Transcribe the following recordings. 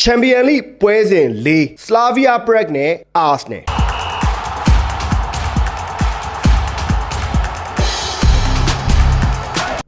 ချန်ပီယံလိပွဲစဉ်၄စလာဗီယာပရက်နဲ့အာ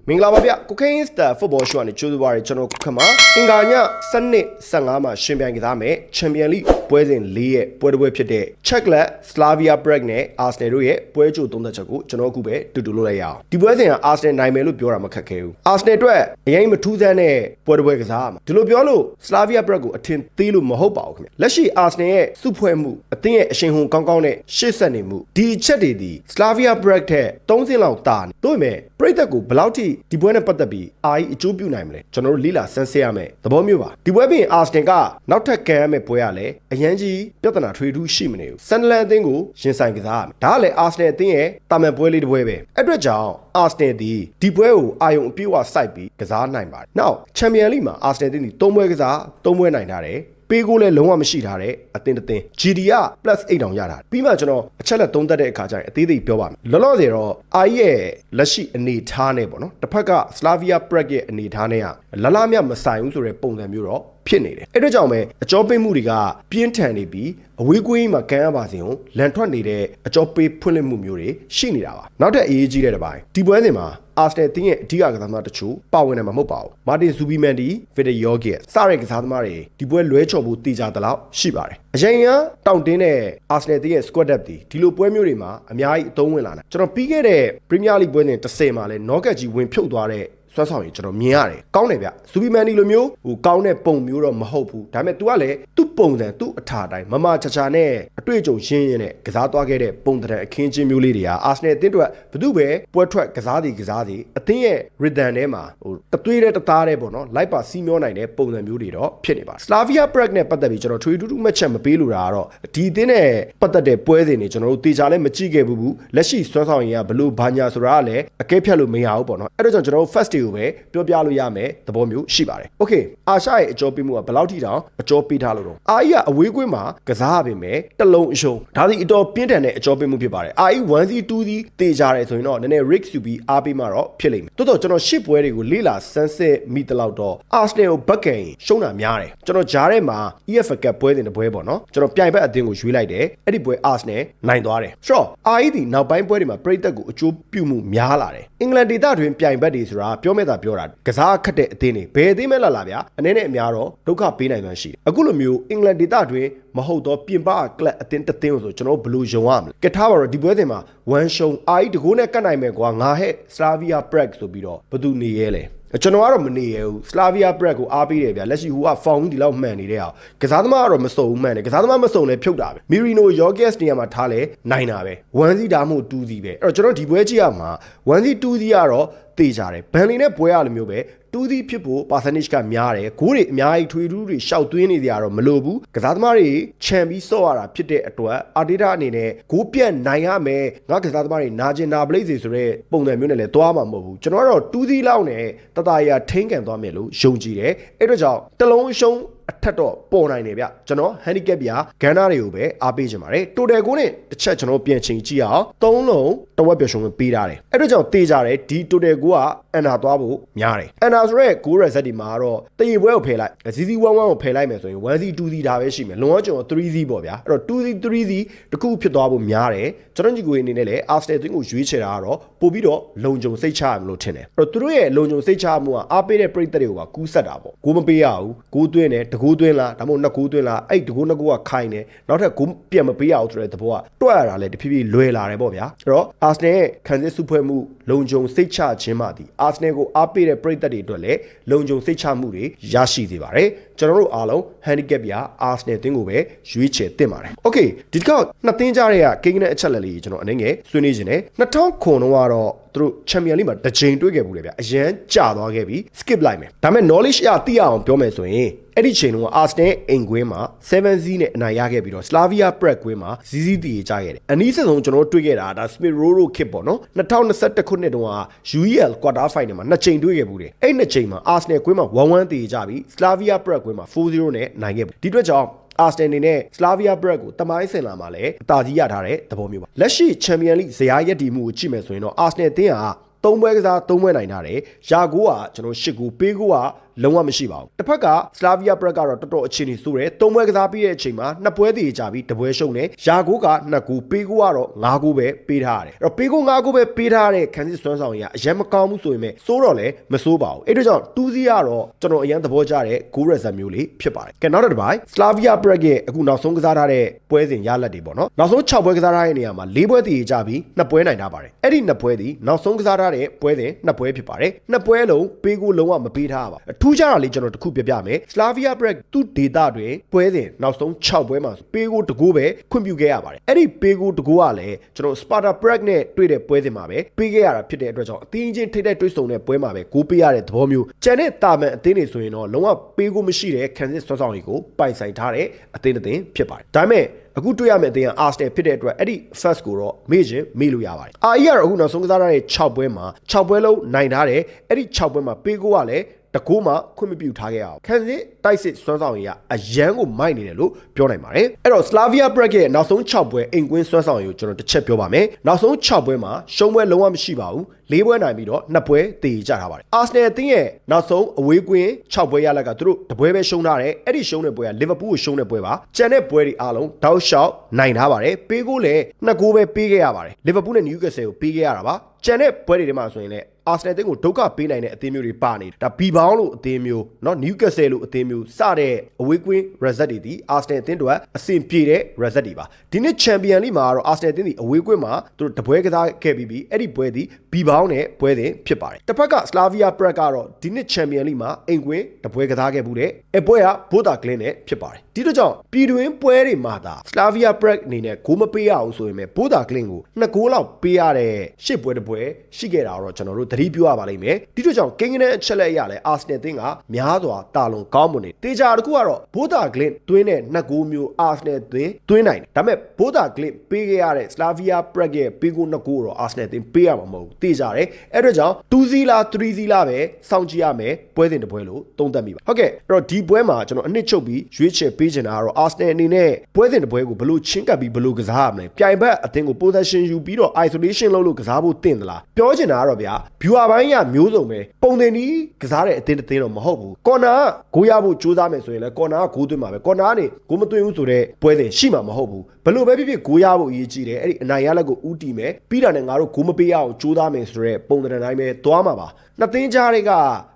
မင်္ဂလာပါဗျကိုကိန်းစတာဖုတ်ဘောရှောကနေကျိုးသွားရကျွန်တော်ခုခမအင်္ဂါည7နှစ်15မှာရှင်ပြိုင်ကစားမယ်ချန်ပီယံလိပွဲစဉ်၄ရဲ့ပွဲတစ်ပွဲဖြစ်တဲ့ Czechlet Slavia Prague နဲ့ Arsenal တို့ရဲ့ပွဲကြိုသုံးသက်ချက်ကိုကျွန်တော်အခုပဲတူတူလုပ်လိုက်ရအောင်ဒီပွဲစဉ်က Arsenal နိုင်မယ်လို့ပြောတာမခက်ခဲဘူး Arsenal အတွက်အရင်မထူးဆန်းတဲ့ပွဲတစ်ပွဲကစားရမှာဒီလိုပြောလို့ Slavia Prague ကိုအထင်သေးလို့မဟုတ်ပါဘူးခင်ဗျလက်ရှိ Arsenal ရဲ့စုဖွဲ့မှုအသင်းရဲ့အရှင်ဟန်ကောင်းကောင်းနဲ့ရှေ့ဆက်နေမှုဒီအချက်တွေဒီ Slavia Prague ထက်3ဆင့်လောက်တာနေတို့ပေမဲ့ပရိသတ်ကိုဘယ်လောက်ထိဒီပွဲနဲ့ပတ်သက်ပြီးအာကြီးအကျိုးပြုနိုင်မလဲကျွန်တော်တို့လီလာဆန်းစစ်ရမယ်သဘောမျိုးပါဒီပွဲပြင် Arsenal ကနောက်ထပ်ကန်ရမယ့်ပွဲရလဲအရန်ကြီးပြဿနာထွေထူးရှိမနေဘူးဆန်ဒလန်အသင်းကိုရင်ဆိုင်ကစားရမယ်ဒါကလည်း Arsenal အသင်းရဲ့တာမန်ပွဲလေးတစ်ပွဲပဲအဲ့အတွက်ကြောင့် Arsenal ဒီဒီပွဲကိုအာယုံအပြည့်အဝစိုက်ပြီးကစားနိုင်ပါတယ်နောက်ချန်ပီယံလိမှာ Arsenal အသင်းဒီ၃ပွဲကစား၃ပွဲနိုင်ထားတယ် ပေးကိုလည်းလုံးဝမရှိထားတဲ့အသင်းတစ်သင်း GD က +8 တောင်ရတာပြီးမှကျွန်တော်အချက်လက်သုံးသက်တဲ့အခါကျရင်အသေးသေးပြောပါမယ်လောလောဆယ်တော့ I ရဲ့လက်ရှိအနေထားနဲ့ပေါ့နော်တစ်ဖက်က Slavia Prague ရဲ့အနေထားနဲ့ကလလမြမဆိုင်ဘူးဆိုတဲ့ပုံစံမျိုးတော့ ဖြစ်နေတယ်အဲ့အတွက်ကြောင့်ပဲအကြောပေးမှုတွေကပြင်းထန်နေပြီးအဝေးကွင်းမှာကန်ရပါစေအောင်လန်ထွက်နေတဲ့အကြောပေးဖွင့်လှစ်မှုမျိုးတွေရှိနေတာပါနောက်ထပ်အရေးကြီးတဲ့တစ်ပိုင်းဒီပွဲစဉ်မှာအာစနယ်တင်းရဲ့အဓိကကစားသမားတချို့ပါဝင်နေမှာမဟုတ်ပါဘူးမာတင်ဇူဘီမန်ဒီဗီဒယောဂီစတဲ့ကစားသမားတွေဒီပွဲလွဲချော်ဖို့တည်ကြသလောက်ရှိပါတယ်အရင်ကတောင့်တင်းတဲ့အာစနယ်တင်းရဲ့ squad depth ဒီဒီလိုပွဲမျိုးတွေမှာအများကြီးအသုံးဝင်လာတယ်ကျွန်တော်ပြီးခဲ့တဲ့ Premier League ပွဲစဉ်30မှာလဲ knockout ကြီးဝင်ဖြုတ်သွားတဲ့ ဆွမ်းဆောင်ရင်ကျွန်တော်မြင်ရတယ်ကောင်းတယ်ဗျဇူဘီမန်ဒီလိုမျိုးဟိုကောင်းတဲ့ပုံမျိုးတော့မဟုတ်ဘူးဒါပေမဲ့ तू ကလည်းသူ့ပုံစံသူ့အထာတိုင်းမမချာချာနဲ့အ တွေ့အကြုံရှင်းရင်းနဲ့ကစားသွားခဲ့တဲ့ပုံတံအခင်းချင်းမျိုးလေးတွေကအာဆနယ်အသင်းတို့ကဘသူပဲပွဲထွက်ကစားသည်ကစားသည်အသင်းရဲ့ rhythm ထဲမှာဟိုတသွေးတဲ့တသားတဲ့ပေါ့နော်လိုက်ပါစီးမျောနိုင်တဲ့ပုံစံမျိုးတွေတော့ဖြစ်နေပါ Slavia Prague နဲ့ပတ်သက်ပြီးကျွန်တော်ထွေထူးထူးမှတ်ချက်မပေးလို့တာကတော့ဒီအသင်းနဲ့ပတ်သက်တဲ့ပွဲစဉ်တွေကျွန်တော်တို့တေချာလည်းမကြည့်ခဲ့ဘူးဘူးလက်ရှိဆွမ်းဆောင်ရင်ကဘလို့ဘာညာဆိုတာကလည်းအကဲဖြတ်လို့မရဘူးပေါ့နော်အဲ့တော့ကျွန်တော်တို့ first day ကိုပဲပြောပြလို့ရမယ်သဘောမျိုးရှိပါတယ်။ Okay အာရှရဲ့အကျော်ပေးမှုကဘယ်လောက်ထိတောင်အကျော်ပေးထားလို့တော့အာကြီးကအဝေးကွင်းမှာကစားရပေမဲ့တလုံးအရှုံးဒါဒီအတော်ပြင်းထန်တဲ့အကျော်ပေးမှုဖြစ်ပါတယ်။အာကြီး 1C 2C တေကြတယ်ဆိုရင်တော့နည်းနည်း risk ယူပြီးအားပေးမှတော့ဖြစ်လိမ့်မယ်။တိုးတော့ကျွန်တော်ရှစ်ပွဲတွေကိုလေ့လာစမ်းစစ်မိတလောက်တော့ Arsenal ကိုဘက်ကန်ရှုံးတာများတယ်။ကျွန်တော်ဂျားထဲမှာ EFL Cup ပွဲစဉ်တစ်ပွဲပေါ့နော်။ကျွန်တော်ပြိုင်ဘက်အသင်းကိုရွေးလိုက်တယ်။အဲ့ဒီပွဲ Arsenal နိုင်သွားတယ်။ဆိုတော့အာကြီးဒီနောက်ပိုင်းပွဲတွေမှာပြည်သက်ကိုအကျိုးပြုမှုများလာတယ်။အင်္ဂလန်ဒေသတွင်ပြိုင်ဘက်တွေဆိုတာပြောမဲ့တာပြောတာကစားခက်တဲ့အသင်းတွေဘယ်အသင်းမဲ့လာလာဗျာအနေနဲ့အများတော့ဒုက္ခပေးနိုင်မှရှိတယ်အခုလိုမျိုးအင်္ဂလန်ဒေသတွင် မဟုတ်တော့ပြင်ပကလပ်အသင်းတစ်သင်းဆိုကျွန်တော်ဘယ်လိုယုံရမလဲကထားပါတော့ဒီပွဲစဉ်မှာဝမ်ရှုံအာကြီးတကိုးနဲ့ကတ်နိုင်မယ်ကွာငါဟဲ့စလာဗီယာပရက်ဆိုပြီးတော့ဘသူနေရဲလဲကျွန်တော်ကတော့မနေရဘူးစလာဗီယာပရက်ကိုအားပေးတယ်ဗျာလက်ရှိဟိုကဖောင်ဒီလောက်မှန်နေတဲ့အောင်ကစားသမားကတော့မစုံဘူးမှန်တယ်ကစားသမားမစုံလဲဖြုတ်တာပဲမီရီနိုယောဂက်စ်နေရာမှာထားလဲနိုင်တာပဲ1စီဒါမှမဟုတ်2စီပဲအဲ့တော့ကျွန်တော်ဒီပွဲကြည့်ရမှာ1စီ2စီကတော့ တေးကြတယ်ဘန်လီနဲ့ပွဲရလိုမျိုးပဲတူးသီးဖြစ်ဖို့ percentage ကများတယ်ဂိုးတွေအများကြီးထွေထူးတွေရှောက်သွင်းနေကြရတော့မလိုဘူးကစားသမားတွေခြံပြီးဆော့ရတာဖြစ်တဲ့အတွက်အာဒေတာအနေနဲ့ဂိုးပြတ်နိုင်ရမယ်ငါကစားသမားတွေနာကျင်နာပလိစီဆိုတဲ့ပုံစံမျိုးနဲ့လည်းသွားမှာမဟုတ်ဘူးကျွန်တော်ကတော့တူးသီးလောက်နဲ့တတရာထိန်းကန်သွားမယ်လို့ယုံကြည်တယ်အဲ့တော့ကြောင့်တလုံးရှုံး အထက်တော့ပေါ်နိုင်တယ်ဗျကျွန်တော် handicap ပြဂန်နာတွေကိုပဲအားပေးချင်ပါတယ် total ကိုနဲ့တစ်ချက်ကျွန်တော်ပြန်ချိန်ကြည့်အောင်သုံးလုံးတဝက်ပြရှုံးပေးထားတယ်အဲ့တော့ကြောင့်တေးကြတယ်ဒီ total ကိုကအန်နာသွားဖို့များတယ်အန်နာဆိုရဲ6 reset ဒီမှာတော့တရေပွဲကိုဖယ်လိုက် ZZ11 ကိုဖယ်လိုက်မယ်ဆိုရင် 1Z 2Z ဒါပဲရှိမယ်လွန်အောင်ကျွန်တော် 3Z ပေါ့ဗျာအဲ့တော့ 2Z 3Z တခုဖြစ်သွားဖို့များတယ်ကျွန်တော်ညီကိုအနေနဲ့လည်း Arsenal တင်းကိုရွေးချယ်တာကတော့ပို့ပြီးတော့လုံခြုံစိတ်ချရမလို့ထင်တယ်အဲ့တော့သူတို့ရဲ့လုံခြုံစိတ်ချမှုကအားပေးတဲ့ပရိသတ်တွေကိုပါကူးဆက်တာပေါ့ကိုမပေးရဘူးကိုသွင်းတယ်တကူသွင်းလားဒါမှမဟုတ်နှစ်ကူသွင်းလားအဲ့တကူနှစ်ကူကခိုင်းတယ်နောက်ထပ်ကိုပြန်မပေးရအောင်ဆိုတဲ့သဘောကတွက်ရတာလေတဖြည်းဖြည်းလွယ်လာတယ်ပေါ့ဗျာအဲ့တော့ Arsenal ရဲ့ခံစစ်စုဖွဲ့မှုလုံခြုံစိတ်ချခြင်းမှဒီ Arsenal ကိုအားပေးတဲ့ပရိသတ်တွေအတွက်လည်းလုံခြုံစိတ်ချမှုတွေရရှိစေပါတယ်ကျွန်တော်တို့အားလုံး handicap ပြ Arsenal တင်းကိုပဲရွေးချယ်တင်ပါတယ် Okay ဒီတစ်ခါနှစ်သင်းကြားတဲ့ကကိန်းနဲ့အချက်လက်လေးကျွန်တော်အနေငယ်ဆွေးနွေးခြင်းနဲ့2000ခုတော့ကတော့ သူတို့ချန်ပီယံလိမှာတစ်ချိန်တွေ့ခဲ့ဘူးလေဗျအရန်ကြာသွားခဲ့ပြီ skip လိုက်မယ်ဒါပေမဲ့ knowledge အရသိရအောင်ပြောမယ်ဆိုရင်အဲ့ဒီချိန်တုန်းက Arsenal အိမ်ကွင်းမှာ7-0နဲ့အနိုင်ရခဲ့ပြီးတော့ Slavia Prague ကွင်းမှာ0-0တည်ကြခဲ့တယ်အနည်းဆုံးကျွန်တော်တို့တွေ့ခဲ့တာဒါ Smith Rowe တို့ခစ်ပေါ့နော်2021ခုနှစ်တုန်းက UEL quarter final မှာနှစ်ချိန်တွေ့ခဲ့ဘူးတယ်အဲ့နှစ်ချိန်မှာ Arsenal ကွင်းမှာ1-1တည်ကြပြီး Slavia Prague ကွင်းမှာ4-0နဲ့နိုင်ခဲ့ဘူးဒီအတွက်ကြောင့် အာစတန်နေနဲ့ Slavia Prague ကိုတမိုင်းဆင်လာမှာလည်းအသာကြီးရထားတဲ့သဘောမျိုးပါလက်ရှိ Champions League ဇယားရက်တီမှုကိုကြည့်မယ်ဆိုရင်တော့ Arsenal အသင်းဟာသုံးပွဲကစားသုံးပွဲနိုင်ထားတယ်။ရာကိုကကျွန်တော်၈ကိုပေးကိုက လုံးဝမရှိပါဘူးတစ်ဖက်က Slavia Prague ကတော့တော်တော်အခြေအနေဆိုးတယ်သုံးပွဲကစားပြီးတဲ့အချိန်မှာနှစ်ပွဲတည်ကြပြီးတပွဲရှုံးတယ်ယာကိုကနှစ်ကူပေးကိုကတော့၅ကူပဲပေးထားရတယ်အဲ့တော့ပေးကို၅ကူပဲပေးထားတဲ့ခန်းစစ်စွမ်းဆောင်ကြီးကအရင်မကောင်းဘူးဆိုရင်ပဲစိုးတော့လည်းမစိုးပါဘူးအဲ့ဒါကြောင့်တူးစီကတော့ကျွန်တော်အရင်သဘောကျတဲ့ဂိုးရက်ဇက်မျိုးလေးဖြစ်ပါတယ်ကဲနောက်တစ်ပိုင်း Slavia Prague ရဲ့အခုနောက်ဆုံးကစားထားတဲ့ပွဲစဉ်ရလဒ်တွေပေါ့နော်နောက်ဆုံး6ပွဲကစားထားတဲ့နေရာမှာ၄ပွဲတည်ကြပြီးနှစ်ပွဲနိုင်ထားပါတယ်အဲ့ဒီနှစ်ပွဲဒီနောက်ဆုံးကစားထားတဲ့ပွဲစဉ်နှစ်ပွဲဖြစ်ပါတယ်နှစ်ပွဲလုံးပေးကိုလုံးဝမပေးထားပါဘူးအထူးခြားတာလေးကျွန်တော်တစ်ခုပြပြမယ် Slavia Prague သူ့ဒေတာတွင်ပွဲစဉ်နောက်ဆုံး6ပွဲမှာပေးကိုတကူပဲခွင့်ပြုခဲ့ရပါတယ်အဲ့ဒီပေးကိုတကူကလည်းကျွန်တော် Sparta Prague နဲ့တွေ့တဲ့ပွဲစဉ်မှာပဲပေးခဲ့ရတာဖြစ်တဲ့အတွက်ကြောင့်အသင်းချင်းထိတဲ့တွေ့ဆုံတဲ့ပွဲမှာပဲဂိုးပေးရတဲ့သဘောမျိုးကျန်တဲ့တာမန်အသင်းတွေဆိုရင်တော့လုံးဝပေးကိုမရှိတဲ့ခံစစ်စွမ်းဆောင်တွေကိုပိုင်ဆိုင်ထားတဲ့အသင်းတစ်သင်းဖြစ်ပါတယ်ဒါပေမဲ့အခုတွေ့ရမယ့်အသင်းက Arsenal ဖြစ်တဲ့အတွက်အဲ့ဒီ first ကိုတော့မေ့ခြင်းမေ့လို့ရပါတယ်။ RE ကတော့အခုနောက်ဆုံးကစားထားတဲ့6ပွဲမှာ6ပွဲလုံးနိုင်ထားတယ်။အဲ့ဒီ6ပွဲမှာပေးကိုကလည်း တကူမှခွင့်မပြုထားခဲ့အောင်ခန်းစစ်တိုက်စစ်စွမ်းဆောင်ရည်ကအရန်ကိုမိုက်နေတယ်လို့ပြောနိုင်ပါတယ်အဲ့တော့ Slavia Prague ရဲ့နောက်ဆုံး6ပွဲအိမ်ကွင်းစွမ်းဆောင်ရည်ကိုကျွန်တော်တစ်ချက်ပြောပါမယ်နောက်ဆုံး6ပွဲမှာရှုံးပွဲလုံးဝမရှိပါဘူး၄ပွဲနိုင်ပြီးတော့2ပွဲတည်ကြထားပါတယ် Arsenal အသင်းရဲ့နောက်ဆုံးအဝေးကွင်း6ပွဲရလက်ကသူတို့တပွဲပဲရှုံးထားတယ်အဲ့ဒီရှုံးတဲ့ပွဲက Liverpool ကိုရှုံးတဲ့ပွဲပါကျန်တဲ့ပွဲတွေအားလုံးတောက်လျှောက်နိုင်ထားပါတယ်ပေးကိုလည်း2ဂိုးပဲပေးခဲ့ရပါတယ် Liverpool နဲ့ Newcastle ကိုပေးခဲ့ရတာပါကျန်တဲ့ပွဲတွေထဲမှာဆိုရင်လည်း အာဆနယ်အသင်းကိုဒုက္ခပေးနိုင်တဲ့အသင်းမျိုးတွေပါနေတယ်ဒါဘီဘောင်းလို့အသင်းမျိုးเนาะနယူးကက်ဆယ်လို့အသင်းမျိုးစတဲ့အဝေးကွင်း result တွေဒီအာဆနယ်အသင်းတို့ကအဆင်ပြေတဲ့ result တွေပါဒီနှစ်ချန်ပီယံလိမှာကတော့အာဆနယ်အသင်းဒီအဝေးကွင်းမှာသူတို့တပွဲကစားခဲ့ပြီးပြီအဲ့ဒီပွဲဒီဘီဘောင်းနဲ့ပွဲစဉ်ဖြစ်ပါတယ်တစ်ဖက်က Slavia Prague ကတော့ဒီနှစ်ချန်ပီယံလိမှာအိမ်ကွင်းတပွဲကစားခဲ့မှုတဲ့အပွဲကဘိုတာကလင်းနဲ့ဖြစ်ပါတယ် ဒီတော့ကြောင့်ပြည်တွင်းပွဲတွေမှာသာ Slavia Prague အနေနဲ့ဂိုးမပေးရအောင်ဆိုရင်ပဲဘိုတာကလင်းကိုနှစ်ဂိုးလောက်ပေးရတဲ့ရှစ်ပွဲတစ်ပွဲရှိခဲ့တာတော့ကျွန်တော်တို့သတိပြုရပါလိမ့်မယ်ဒီတော့ကြောင့်ကင်းကနအချက်လက်အရလဲအာဆနယ်တင်းကများစွာတာလွန်ကောင်းမွန်နေတေချာတခုကတော့ဘိုတာကလင်းတွင်းတဲ့နှစ်ဂိုးမျိုးအာဆနယ်တင်းတွင်းနိုင်တယ်ဒါပေမဲ့ဘိုတာကလင်းပေးခဲ့ရတဲ့ Slavia Prague ရဲ့ပေးကိုနှစ်ဂိုးတော့အာဆနယ်တင်းပေးရမှာမဟုတ်ဘူးတေချာတယ်အဲ့တော့ကြောင့်2စီလာ3စီလာပဲစောင့်ကြည့်ရမယ်ပွဲစဉ်တစ်ပွဲလို့သုံးသပ်မိပါဟုတ်ကဲ့အဲ့တော့ဒီပွဲမှာကျွန်တော်အနှစ်ချုပ်ပြီးရွေးချယ်ပေးချင်တာကတော့ Arsenal အနေနဲ့ပွဲစဉ်တစ်ပွဲကိုဘလို့ချင်းကပ်ပြီးဘလို့ကစားရမလဲပြိုင်ဘက်အသင်းကို possession ယူပြီးတော့ isolation လုပ်လို့ကစားဖို့တင်သလားပြောချင်တာကတော့ဗျာ viewer ဘိုင်းရမျိုးစုံပဲပုံတင်ဒီကစားတဲ့အသင်းတစ်သင်းတော့မဟုတ်ဘူး corner ကဂိုးရဖို့ကြိုးစားမယ်ဆိုရင်လည်း corner ကဂိုးသွင်းမှာပဲ corner ကနေဂိုးမသွင်းဘူးဆိုတော့ပွဲစဉ်ရှိမှာမဟုတ်ဘူး ဘလို့ပဲဖြစ်ဖြစ်ဂိုးရဖို့အရေးကြီးတယ်အဲ့ဒီအနိုင်ရလက်ကိုဥတီမယ်ပြီးတာနဲ့ငါတို့ဂိုးမပေးရအောင်ကြိုးစားမယ်ဆိုတော့ပုံတံတိုင်းပဲသွားမှာပါနှစ်သင်းကြားတွေက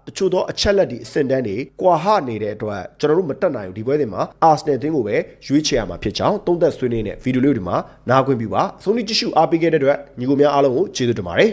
တချို့သောအချက်လက်တွေအဆင့်တန်းတွေကွာဟနေတဲ့အတွက်ကျွန်တော်တို့မတက်နိုင်ဘူးဒီပွဲစဉ်မှာ Arsenal အသင်းကိုပဲရွေးချယ်ရမှာဖြစ်ကြောင်းသုံးသက်ဆွေးနွေးနေတဲ့ဗီဒီယိုလေးတွေမှာနားခွင့်ပြုပါအဆုံးထိကြည့်ရှုအားပေးခဲ့တဲ့အတွက်ညီကိုများအားလုံးကိုကျေးဇူးတင်ပါတယ်